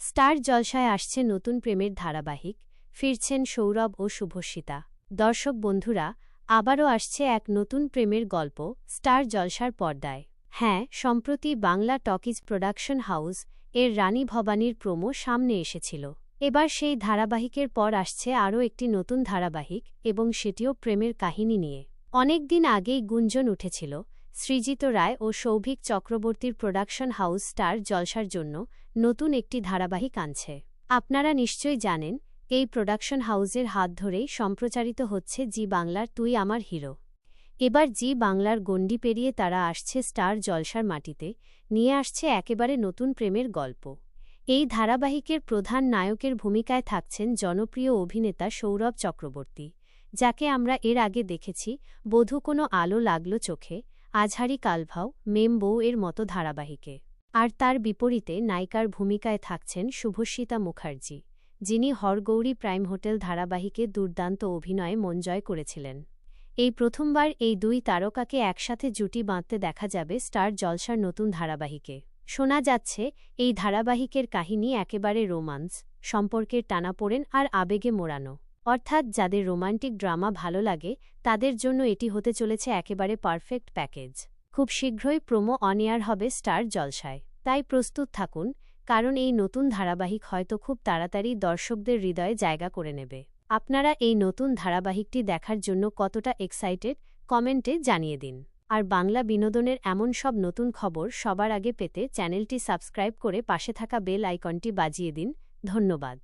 Star জলসায় আসছে নতুন প্রেমের ধারাবাহিক, ফিরছেন সৌরভ ও শুভস্মিতা। দর্শক বন্ধুরা, আবারও আসছে এক নতুন প্রেমের গল্প, স্টার জলসার পর্দায়। হ্যাঁ সম্প্রতি বাংলা টকিজ প্রোডাকশন হাউস এর রানী ভবানীর প্রোমো সামনে এসেছিল। এবার সেই ধারাবাহিকের পর আসছে আরও একটি নতুন ধারাবাহিক এবং সেটিও প্রেমের কাহিনী নিয়ে। অনেকদিন আগেই গুঞ্জন উঠেছিল সৃজিত রায় ও সৌভিক চক্রবর্তীর প্রোডাকশন হাউস স্টার জলসার জন্য নতুন একটি ধারাবাহিক আনছে। আপনারা নিশ্চয়ই জানেন, এই প্রোডাকশন হাউসের হাত ধরেই সম্প্রচারিত হচ্ছে জি বাংলার তুই আমার হিরো। এবার জি বাংলার গণ্ডি পেরিয়ে তারা আসছে স্টার জলসার মাটিতে, নিয়ে আসছে একেবারে নতুন প্রেমের গল্প। এই ধারাবাহিকের প্রধান নায়কের ভূমিকায় থাকছেন জনপ্রিয় অভিনেতা সৌরভ চক্রবর্তী, যাকে আমরা এর আগে দেখেছি, বধূ কোনো আলো লাগল চোখে আজহারি কালভাও মেম বউ এর মতো ধারাবাহিকে। আর তার বিপরীতে নায়িকার ভূমিকায় থাকছেন শুভস্মিতা মুখার্জি, যিনি হরগৌরী প্রাইম হোটেল ধারাবাহিকে দুর্দান্ত অভিনয়ে মন জয় করেছিলেন। এই প্রথমবার এই দুই তারকাকে একসাথে জুটি বাঁধতে দেখা যাবে স্টার জলসার নতুন ধারাবাহিকে। শোনা যাচ্ছে, এই ধারাবাহিকের কাহিনী একেবারে রোমান্স, সম্পর্কের টানাপোড়েন আর আবেগে মোড়ানো। অর্থাৎ যাদের রোমান্টিক ড্রামা ভালো লাগে, তাদের জন্য এটি হতে চলেছে একেবারে পারফেক্ট প্যাকেজ। খুব শীঘ্রই প্রোমো অন এয়ার হবে স্টার জলসায়। তাই প্রস্তুত থাকুন, কারণ এই নতুন ধারাবাহিক হয়তো খুব তাড়াতাড়ি দর্শকদের হৃদয়ে জায়গা করে নেবে। আপনারা এই নতুন ধারাবাহিকটি দেখার জন্য কতটা এক্সাইটেড কমেন্টে জানিয়ে দিন। আর বাংলা বিনোদনের এমন সব নতুন খবর সবার আগে পেতে চ্যানেলটি সাবস্ক্রাইব করে পাশে থাকা বেল আইকনটি বাজিয়ে দিন। ধন্যবাদ।